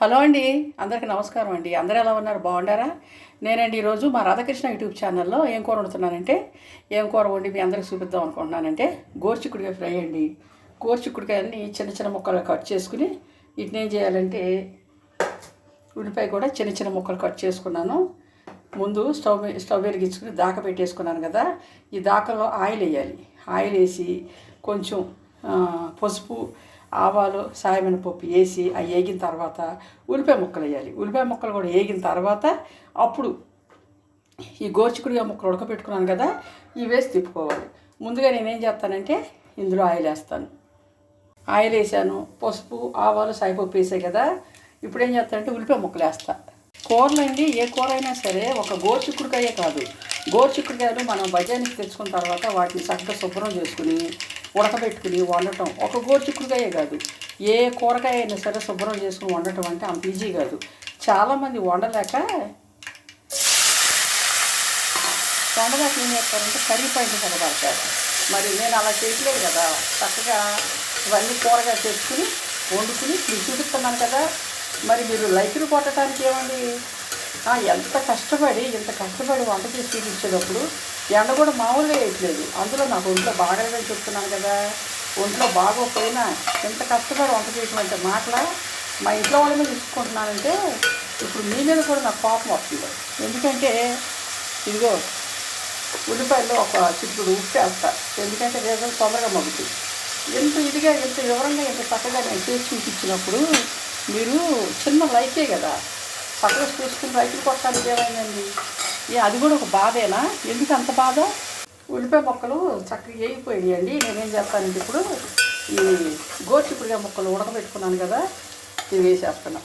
Hello అండి అందరికీ నమస్కారం అండి. అందరూ ఎలా ఉన్నారు? బాగుండారా? నేనండి ఈరోజు మా రాధాకృష్ణ యూట్యూబ్ ఛానల్లో ఏం కూర వండుతున్నానంటే ఏం కూర వండి మీ అందరికి చూపిద్దాం అనుకుంటున్నానంటే గోరుచిక్కుడుకాయ ఫ్రై అండి. గోరుచిక్కుడుకాయలని చిన్న చిన్న ముక్కలు కట్ చేసుకుని వీటిని ఏం చేయాలంటే ఉల్లిపాయ కూడా చిన్న చిన్న ముక్కలు కట్ చేసుకున్నాను. ముందు స్టవ్ స్టవ్ వెలిగించుకుని దాక పెట్టేసుకున్నాను కదా ఈ దాకలో ఆయిల్ వేయాలి. ఆయిల్ వేసి కొంచెం పసుపు ఆవాలు సాయమైన పప్పు వేసి అవి వేగిన తర్వాత ఉల్లిపాయ ముక్కలు వేయాలి. ఉల్లిపాయ ముక్కలు కూడా వేగిన తర్వాత అప్పుడు ఈ గోర్చికుడిగా ముక్కలు ఉడకబెట్టుకున్నాను కదా ఇవి వేసి తిప్పుకోవాలి. ముందుగా నేనేం చేస్తానంటే ఇందులో ఆయిల్ వేస్తాను. ఆయిల్ వేసాను పసుపు ఆవాలు సాయిపప్పు వేసాయి కదా ఇప్పుడు ఏం చేస్తానంటే ఉల్లిపాయ ముక్కలు వేస్తాను కూరలు అండి ఏ కూర అయినా సరే ఒక గోరుచిక్కుడుకాయే కాదు. గోరుచిక్కుడుకాయలు మనం బజార్కి తెచ్చుకున్న తర్వాత వాటిని చక్కగా శుభ్రం చేసుకుని ఉడకబెట్టుకుని వండటం ఒక గోరుచిక్కుడుకాయే కాదు. ఏ కూరగాయ అయినా సరే శుభ్రం చేసుకుని వండటం అంటే అంత ఈజీ కాదు. చాలామంది వండలేక వండలేక ఏం చేస్తారంటే కర్రీ పాయింట్ కనబడతారు మరి నేను అలా చేయట్లేదు కదా. చక్కగా ఇవన్నీ కూరగాయ తెచ్చుకుని వండుకుని మీరు చూపిస్తున్నాను కదా. మరి మీరు లైకులు కొట్టడానికి ఏమండి? ఎంత కష్టపడి ఇంత కష్టపడి వంట చేసి చూపించేటప్పుడు ఎండ కూడా మామూలుగా వేయట్లేదు. అందులో నాకు ఒంట్లో బాగలేదని చెప్తున్నాను కదా. ఒంట్లో బాగోకపోయినా ఎంత కష్టపడి వంట చేసినంటే మాటల మా ఇంట్లో వాళ్ళ మీద తీసుకుంటున్నానంటే ఇప్పుడు మీ మీద కూడా నాకు కోపం వస్తుంది. ఎందుకంటే ఇదిగో ఉల్లిపాయల్లో ఒక చిక్కుడు ఉప్పు వేస్తా. ఎందుకంటే రేజన్ తొందరగా మగ్గుతుంది ఎంత ఇదిగా ఎంత వివరంగా ఎంత చక్కగా నేను చేసి చూపించినప్పుడు మీరు చిన్న లైకే కదా. చక్కగా చూసుకుని రైతులు కొట్టడానికి ఏమైందండి? ఏ అది కూడా ఒక బాధేనా? ఎందుకు అంత బాధ? ఉల్లిపాయ మొక్కలు చక్కగా వేగిపోయాయండి నేనేం చేస్తానండి ఇప్పుడు ఈ గోచిక్కుడుగా మొక్కలు ఉడకబెట్టుకున్నాను కదా ఇవి వేసేస్తున్నా.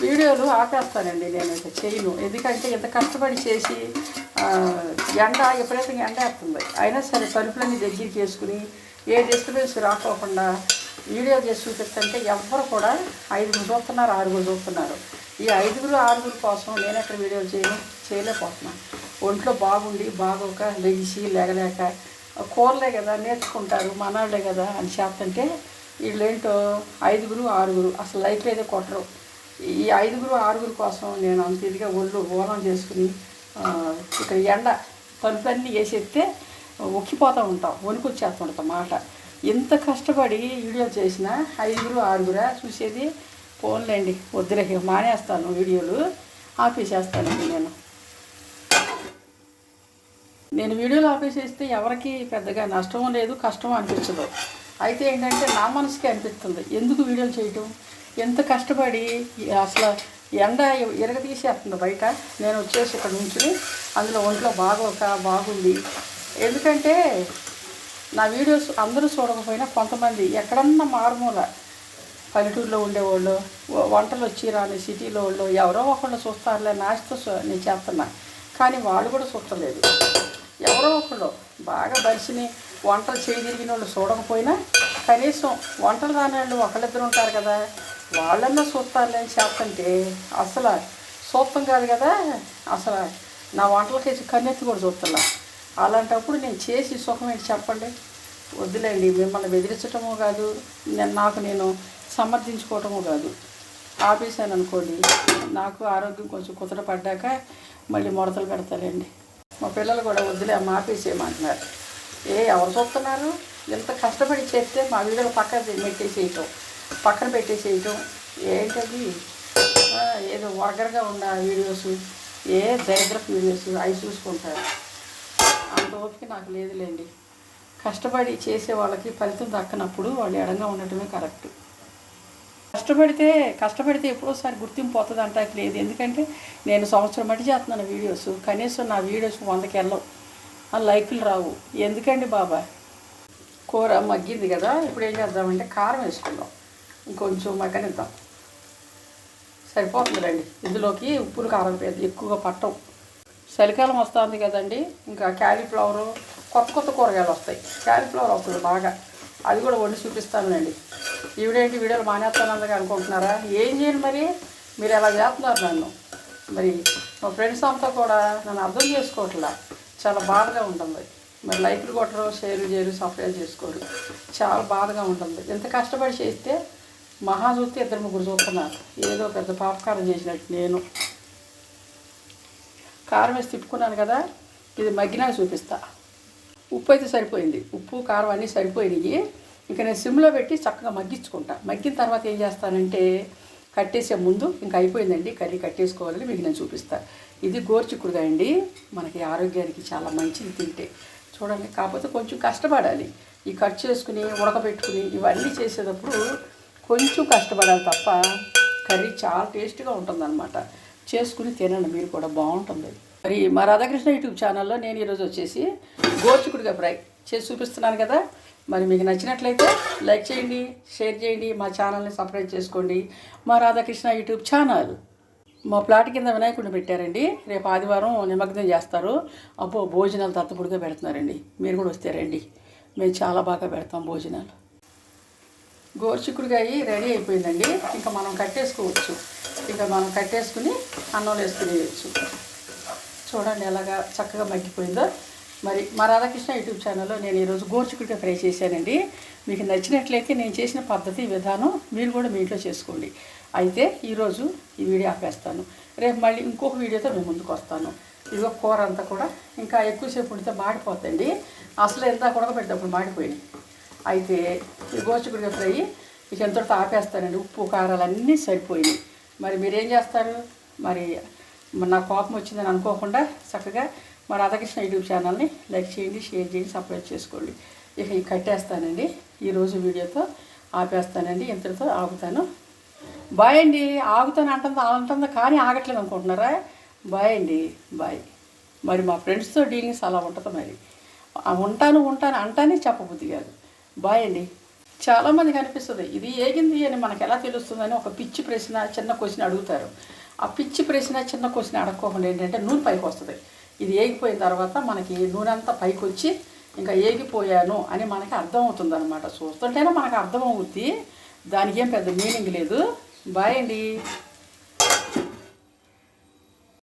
వీడియోలు ఆపేస్తానండి నేను ఇంకా చేయను. ఎందుకంటే ఇంత కష్టపడి చేసి ఎండ విపరీతంగా ఎండ వేస్తుంది. అయినా సరే తలుపులన్నీ దగ్గరికి వేసుకుని ఏ డిస్టర్బెన్స్ రాకోకుండా వీడియో చేసి చూపిస్తుంటే ఎవ్వరు కూడా ఐదుగురు చూస్తున్నారు ఆరుగురు చూస్తున్నారు. ఈ ఐదుగురు ఆరుగురు కోసం నేను ఎక్కడ వీడియో చేయను చేయలేకపోతున్నాను. ఒంట్లో బాగుండి బాగోక లెగిసి లేగలేక కూరలే కదా నేర్చుకుంటారు మనవాళ్ళే కదా అని చేస్తుంటే వీళ్ళేంటో ఐదుగురు ఆరుగురు అసలు లైఫ్ అయితే కొట్టరు. ఈ ఐదుగురు ఆరుగురు కోసం నేను అంత ఇదిగా ఒళ్ళు ఓలం చేసుకుని ఇక్కడ ఎండ తలుపులన్నీ వేసేస్తే ఉక్కిపోతూ ఉంటాం వణుకు మాట. ఎంత కష్టపడి వీడియో చేసినా ఐదుగురు ఆరుగురా చూసేది ఫోన్లేండి. వద్దులే మానేస్తాను వీడియోలు. ఆపేసేస్తానండి నేను. నేను వీడియోలు ఆపేసేస్తే ఎవరికి పెద్దగా నష్టం లేదు కష్టం అనిపించదు. అయితే ఏంటంటే నా మనసుకే అనిపిస్తుంది. ఎందుకు వీడియోలు చేయటం? ఎంత కష్టపడి అసలు ఎండ ఇరగ తీసేస్తుంది బయట. నేను వచ్చేసి ఇక్కడ నుంచి అందులో ఒంట్లో బాగోక బాగుంది. ఎందుకంటే నా వీడియోస్ అందరూ చూడకపోయినా కొంతమంది ఎక్కడన్నా మారుమూల పల్లెటూరులో ఉండేవాళ్ళు వంటలు వచ్చి రాని సిటీలో వాళ్ళు ఎవరో ఒకళ్ళు చూస్తారులే నాశతో నేను చేస్తున్నా. కానీ వాళ్ళు కూడా చూడలేదు ఎవరో ఒకళ్ళు బాగా బలిసిని వంటలు చేయగలిగిన వాళ్ళు చూడకపోయినా కనీసం వంటలు రాని వాళ్ళు ఒకళ్ళిద్దరు ఉంటారు కదా వాళ్ళన్నా చూస్తారులే అని చేస్తుంటే అసలు చూస్తాం కాదు కదా. అసలు నా వంటలకేసి కన్నెత్తి కూడా చూస్తున్నా. అలాంటప్పుడు నేను చేసి సుఖం ఏంటి చెప్పండి? వద్దులేండి మిమ్మల్ని బెదిరించటము కాదు నేను నాకు నేను సమర్థించుకోవటము కాదు. ఆపేసాను అనుకోండి నాకు ఆరోగ్యం కొంచెం కుదరపడ్డాక మళ్ళీ ముడతలు పెడతానండి మా పిల్లలు కూడా వద్దులే అమ్మ ఆపేసేయమంటున్నారు. ఏ ఎవరు చూస్తున్నారు? ఎంత కష్టపడి చేస్తే మా వీడియోలు పక్కన పెట్టేసేయటం పక్కన పెట్టేసేయటం. ఏంటది? ఏదో వగరగా ఉన్న వీడియోస్ ఏ దరిద్రపు వీడియోస్ అవి చూసుకుంటారు. ఓపిక నాకు లేదులేండి. కష్టపడి చేసే వాళ్ళకి ఫలితం దక్కనప్పుడు వాళ్ళు ఎడంగా ఉండటమే కరెక్ట్. కష్టపడితే కష్టపడితే ఎప్పుడోసారి గుర్తింపు పోతుంది అంటానికి లేదు ఎందుకంటే నేను సంవత్సరం మట్టి చేస్తున్నాను వీడియోస్. కనీసం నా వీడియోస్ వందకి వెళ్ళవు ఆ లైకులు రావు. ఎందుకండి బాబా? కూర మగ్గింది కదా ఇప్పుడు ఏం చేద్దామంటే కారం వేసుకుందాం. ఇంకొంచెం మగ్గనిద్దాం. సరిపోతుంది రండి ఇందులోకి ఉప్పులు కారం పెద్ద ఎక్కువగా పట్టవు. చలికాలం వస్తుంది కదండి. ఇంకా క్యాలీఫ్లవరు కొత్త కొత్త కూరగాయలు వస్తాయి. క్యాలీఫ్లవర్ వస్తుంది బాగా. అది కూడా వండి చూపిస్తానులేండి. ఈవిడేంటి వీడియోలు మానేస్తానందుకు అనుకుంటున్నారా? ఏం చేయండి మరి? మీరు ఎలా చేస్తున్నారు నన్ను? మరి మా ఫ్రెండ్స్ అంతా కూడా నన్ను అర్థం చేసుకోవట్లా. చాలా బాధగా ఉంటుంది. మరి లైక్లు కొట్టరు షేర్లు చేయరు సబ్స్క్రైబ్ చేసుకోరు. చాలా బాధగా ఉంటుంది. ఎంత కష్టపడి చేస్తే మహా చూస్తే ఇద్దరు ముగ్గురు చూస్తున్నారు. ఏదో పెద్ద పాపకారం చేసినట్టు నేను. కారం వేసి తిప్పుకున్నాను కదా ఇది మగ్గినా చూపిస్తా. ఉప్పు అయితే సరిపోయింది. ఉప్పు కారం అన్నీ సరిపోయినాయి. ఇంకా నేను సిమ్లో పెట్టి చక్కగా మగ్గించుకుంటా. మగ్గిన తర్వాత ఏం చేస్తానంటే కట్టేసే ముందు ఇంకా అయిపోయిందండి. కర్రీ కట్టేసుకోవాలని మీకు నేను చూపిస్తా. ఇది గోర్చిక్కుడుగా అండి. మనకి ఆరోగ్యానికి చాలా మంచిది తింటే. చూడండి. కాకపోతే కొంచెం కష్టపడాలి. ఈ కట్ చేసుకుని ఉడకబెట్టుకుని ఇవన్నీ చేసేటప్పుడు కొంచెం కష్టపడాలి తప్ప కర్రీ చాలా టేస్ట్గా ఉంటుందన్నమాట. చేసుకుని తినండి మీరు కూడా బాగుంటుంది. మరి మా రాధాకృష్ణ యూట్యూబ్ ఛానల్లో నేను ఈరోజు వచ్చేసి గోర్చికుడిగా ఫ్రై చేసి చూపిస్తున్నాను కదా. మరి మీకు నచ్చినట్లయితే లైక్ చేయండి షేర్ చేయండి మా ఛానల్ని సబ్స్క్రైబ్ చేసుకోండి. మా రాధాకృష్ణ యూట్యూబ్ ఛానల్. మా ప్లాట్ కింద వినాయకుడిని పెట్టారండి. రేపు ఆదివారం నిమగ్నం చేస్తారు. అబ్బో భోజనాలు తత్తపుడుగా పెడుతున్నారండి. మీరు కూడా వస్తే రండి. మేము చాలా బాగా పెడతాం భోజనాలు. గోరుచిక్కుడుకాయ రెడీ అయిపోయిందండి. ఇంకా మనం కట్టేసుకోవచ్చు. ఇక మనం కట్టేసుకుని అన్నంలో వేసుకునేయచ్చు చూడండి ఎలాగా చక్కగా మగ్గిపోయిందో. మరి మా రాధాకృష్ణ యూట్యూబ్ ఛానల్లో నేను ఈరోజు గోరుచిక్కుడుకాయ ఫ్రై చేశానండి. మీకు నచ్చినట్లయితే నేను చేసిన పద్ధతి విధానం మీరు కూడా మీ ఇంట్లో చేసుకోండి. అయితే ఈరోజు ఈ వీడియో ఆపేస్తాను. రేపు మళ్ళీ ఇంకొక వీడియోతో మేము ముందుకు వస్తాను. ఇదిగో కూర అంతా కూడా ఇంకా ఎక్కువసేపు ఉండితే మాడిపోతుంది అసలు ఎంత ఉడకబెట్టేటప్పుడు మాడిపోయింది. అయితే ఈ గోర్చుకుడిగా ఫ్రై ఇక ఎంతో ఆపేస్తానండి. ఉప్పు కారాలు అన్నీ సరిపోయినాయి. మరి మీరేం చేస్తారు? మరి మరి నా కోపం వచ్చిందని అనుకోకుండా చక్కగా మరి రాధాకృష్ణ యూట్యూబ్ ఛానల్ని లైక్ చేయండి షేర్ చేయండి సబ్స్క్రైబ్ చేసుకోండి. ఇక ఈ కట్టేస్తానండి. ఈరోజు వీడియోతో ఆపేస్తానండి. ఇంతటితో ఆగుతాను. బాయ్ అండి. ఆగుతాను అంటుంది అంటుంది కానీ ఆగట్లేదు అనుకుంటున్నారా? బాయ్ అండి. బాయ్. మరి మా ఫ్రెండ్స్తో డీలింగ్స్ అలా ఉంటుంది మరి? ఉంటాను ఉంటాను అంటానే చెప్పబుద్ధి కాదు. బాయ్ అండి. చాలామందికి అనిపిస్తుంది ఇది ఏగింది అని మనకు ఎలా తెలుస్తుందని ఒక పిచ్చి ప్రశ్న చిన్న క్వశ్చన్ అడుగుతారు. ఆ పిచ్చి ప్రశ్న చిన్న క్వశ్చన్ అడగకోకుండా ఏంటంటే నూనె పైకి వస్తుంది. ఇది ఏగిపోయిన తర్వాత మనకి నూనె అంతా పైకి వచ్చి ఇంకా ఏగిపోయాను అని మనకి అర్థం అవుతుంది అనమాట చూస్తుంటేనే మనకు అర్థమవుద్ది. దానికి ఏం పెద్ద మీనింగ్ లేదు. బాయ్ అండి.